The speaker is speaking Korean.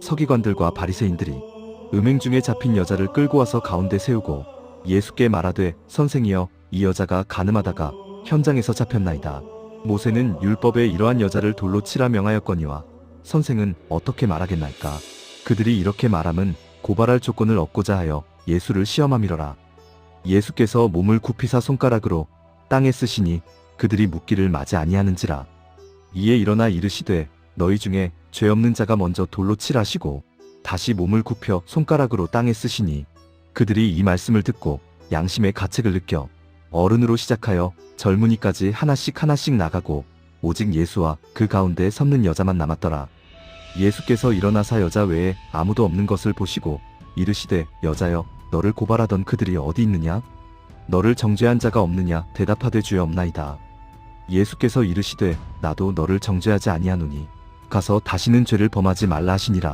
서기관들과 바리새인들이 음행 중에 잡힌 여자를 끌고 와서 가운데 세우고 예수께 말하되 선생이여 이 여자가 가늠하다가 현장에서 잡혔나이다. 모세는 율법에 이러한 여자를 돌로 치라 명하였거니와 선생은 어떻게 말하겠나이까. 그들이 이렇게 말함은 고발할 조건을 얻고자 하여 예수를 시험함이러라. 예수께서 몸을 굽히사 손가락으로 땅에 쓰시니 그들이 묻기를 마지 아니하는지라. 이에 일어나 이르시되 너희 중에 죄 없는 자가 먼저 돌로 칠하시고 다시 몸을 굽혀 손가락으로 땅에 쓰시니 그들이 이 말씀을 듣고 양심의 가책을 느껴 어른으로 시작하여 젊은이까지 하나씩 하나씩 나가고 오직 예수와 그 가운데 섰는 여자만 남았더라. 예수께서 일어나사 여자 외에 아무도 없는 것을 보시고 이르시되 여자여 너를 고발하던 그들이 어디 있느냐? 너를 정죄한 자가 없느냐? 대답하되 주여 없나이다. 예수께서 이르시되 나도 너를 정죄하지 아니하노니 가서 다시는 죄를 범하지 말라 하시니라.